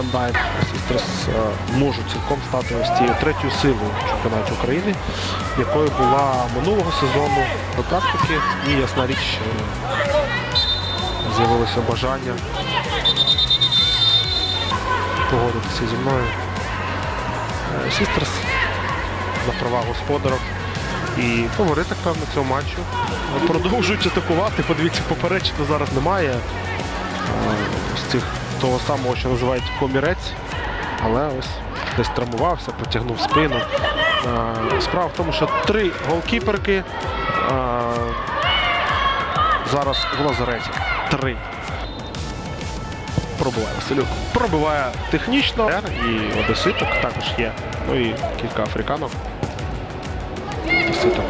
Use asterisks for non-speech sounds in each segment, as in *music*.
Тандайм. Сістерс е, можуть цілком стати ось тією третьою силою чемпіонаті України, якою була минулого сезону до практики. І ясна річ, е, з'явилося бажання погодитися зі мною. Е, Сістерс на права господарів. І фаворити, певно, цього матчу. Продовжують атакувати. Подивіться, поперечити зараз немає. Е, З цих того самого, що називають комірець. Але ось десь травмувався, потягнув спину. Справа в тому, що три голкіперки зараз в лазареті. Три. Пробиває Василюк. Пробиває технічно. І одеситок також є. Ну і кілька африканок. Одеситок.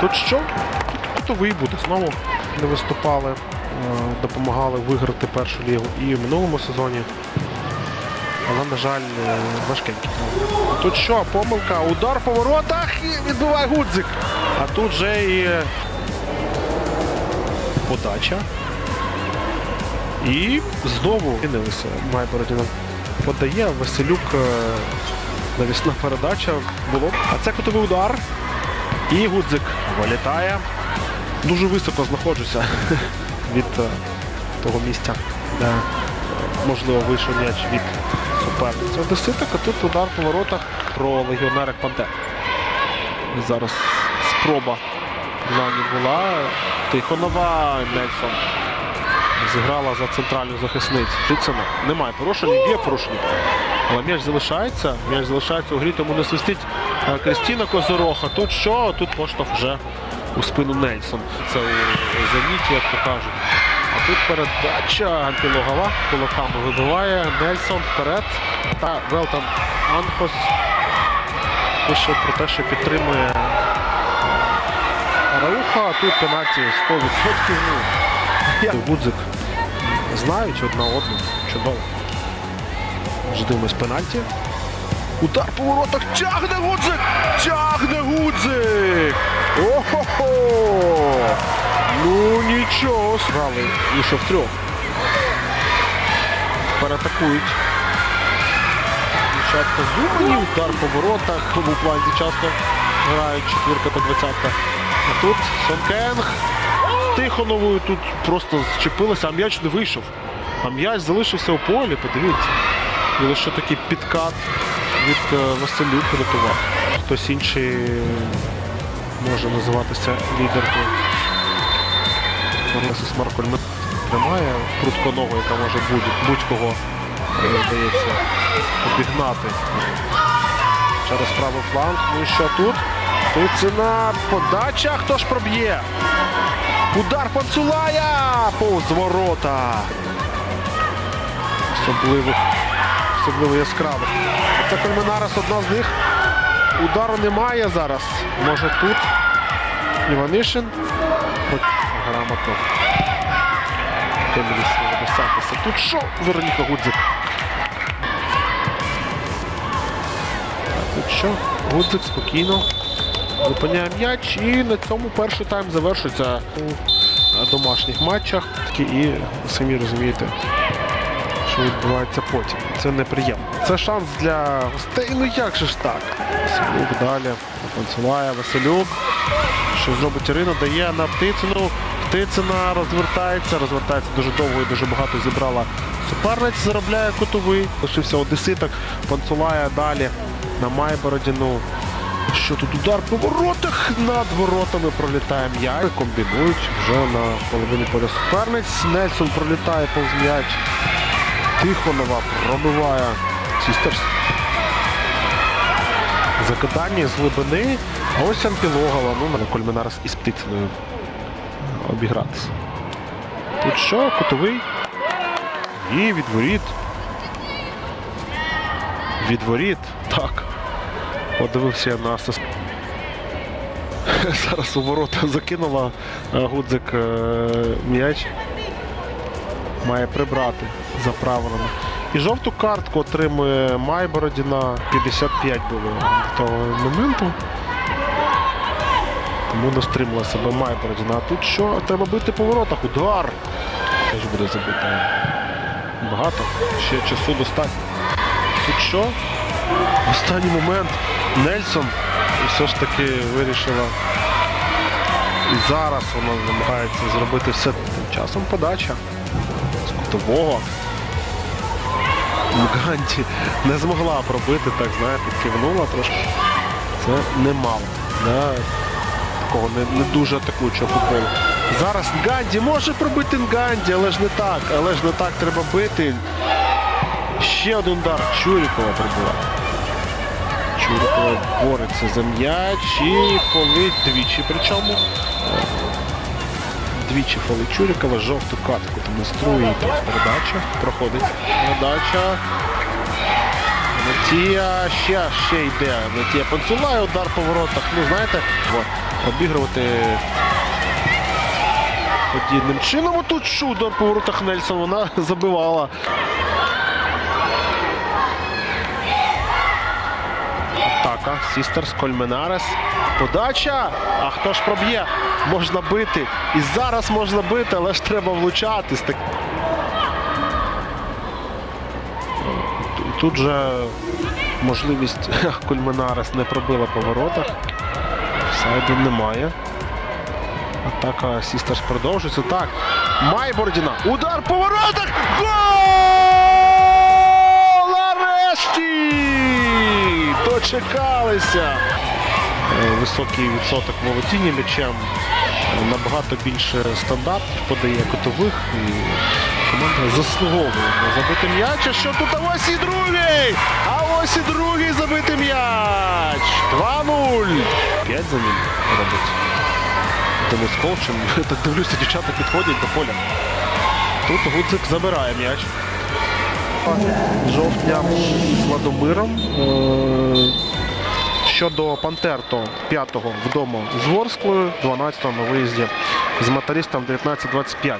Тут що? Тут кутовий буде. Знову не виступали, допомагали виграти першу лігу і в минулому сезоні. Але, на жаль, е, важкенький. Тут що? Помилка, удар по воротах і відбиває Гудзик. А тут же і подача. І знову змінилися. Майбородіна подає, Василюк е, навісна передача було. А це кутовий удар. І Гудзик вилітає. Дуже високо знаходжуся *laughs* від е, того місця, де е, можливо вийшов м'яч від суперниці. Одеситик, а тут удар по воротах про легіонера Панте. Зараз спроба Нані була. Тихонова Нельсон зіграла за центральну захисницю. Тицина. Немає порушення, є порушення. Але м'яч залишається. М'яч залишається у грі, тому не свистить е, Кристіна Козороха. Тут що? Тут поштовх вже у спину Нельсон. Це у зеніті, як то кажуть. А тут передача Антилогова кулаками вибиває. Нельсон вперед. Та Велтон Анхос пише про те, що підтримує Рауха, а тут пенальті 100%. Ну, Гудзик знають одна одну. Чудово. Вже дивимось пенальті. Удар по воротах. Тягне Гудзик! Тягне Гудзик! О-хо-хо! Нічого. Грали лише в трьох. Переатакують. Дівчатка Зумані, удар по воротах. В тому плані часто грають четвірка та двадцятка. А тут Сонкенг. Тихоновою тут просто зчепилася, а м'яч не вийшов. А м'яч залишився у полі, подивіться. І лише такий підкат від е, Василюк рятував. Хтось інший може називатися лідеркою. Маркольмет тримає прутко ногу, яка може будь- будь-кого, е, здається, обігнати через правий фланг. Ну і що тут? Тут ціна подача. Хто ж проб'є? Удар Панцулая! Повз ворота. Особливих, особливо яскравих. Це Кольменарес одна з них. Удару немає зараз. Може тут. Іванишин. От, Грамотно. Сантоса. Тут що? Вероніка Гудзик. Тут що? Гудзик спокійно. Зупиняє м'яч і на цьому перший тайм завершується у домашніх матчах. І самі розумієте, що відбувається потім. Це неприємно. Це шанс для гостей. Ну як же ж так? Василюк далі. Панцулає Василюк. Що зробить Ірина? Дає на Птицину. Птицина розвертається, розвертається дуже довго і дуже багато зібрала суперниць, заробляє кутовий. Лишився одеситок, Панцулає далі на Майбородіну. Що тут удар по воротах над воротами пролітає м'яч. Комбінують вже на половині поля суперниць. Нельсон пролітає повз м'яч. Тихонова пробиває Сістерс. Закидання з глибини. Ось Антилогова. Ну, на Кольминарс із Птициною обігратися. Тут що? Кутовий? І від воріт. Від воріт. Так. Подивився я на асист. *laughs* Зараз у ворота закинула е, Гудзик е, м'яч. Має прибрати за правилами. І жовту картку отримує Майбородіна. 55 було до того моменту. Тому не стримала себе Майбородіна. А тут що? Треба бити по воротах. Удар! Теж буде забити. Багато. Ще часу достатньо. Тут що? В останній момент Нельсон все ж таки вирішила. І зараз вона намагається зробити все тим часом подача з кутового. Мганті не змогла пробити, так знаєте, кивнула трошки. Це немало. Да? Такого не, не дуже атакуючого футболу. Зараз Нганді може пробити Нганді, але ж не так. Але ж не так треба бити. Ще один удар Чурікова прибула. Чурікова бореться за м'яч і фолить двічі. Причому двічі фолить Чурікова, жовту катку демонструє передача. Проходить передача. Натія ще, ще йде. Натія Панцула і удар по воротах. Ну, знаєте, обігрувати подібним чином. Отут що удар по воротах Нельсон вона *laughs* забивала. Атака. Сістерс, Кольменарес. Подача. А хто ж проб'є? Можна бити. І зараз можна бити, але ж треба влучати. Тут же можливість *laughs* Кульменарес не пробила по воротах. Сайду немає. Атака Сістерс продовжується. Так. Майбордіна. Удар по воротах! Гол! Нарешті! Дочекалися! Е, Високий відсоток володіння м'ячем. Е, Набагато більше стандартів подає кутових. І команда заслуговує на забити м'яч. А що тут? А ось і другий! А ось і другий забитий м'яч! 2-0! 5 за ним робить. Денис Колчин. *laughs* Так дивлюся, дівчата підходять до поля. Тут Гудзик забирає м'яч. Жовтня з Ладомиром. Е, Щодо Пантерто 5-го вдома з Ворсклою, 12-го на виїзді з Мотористом 19-25.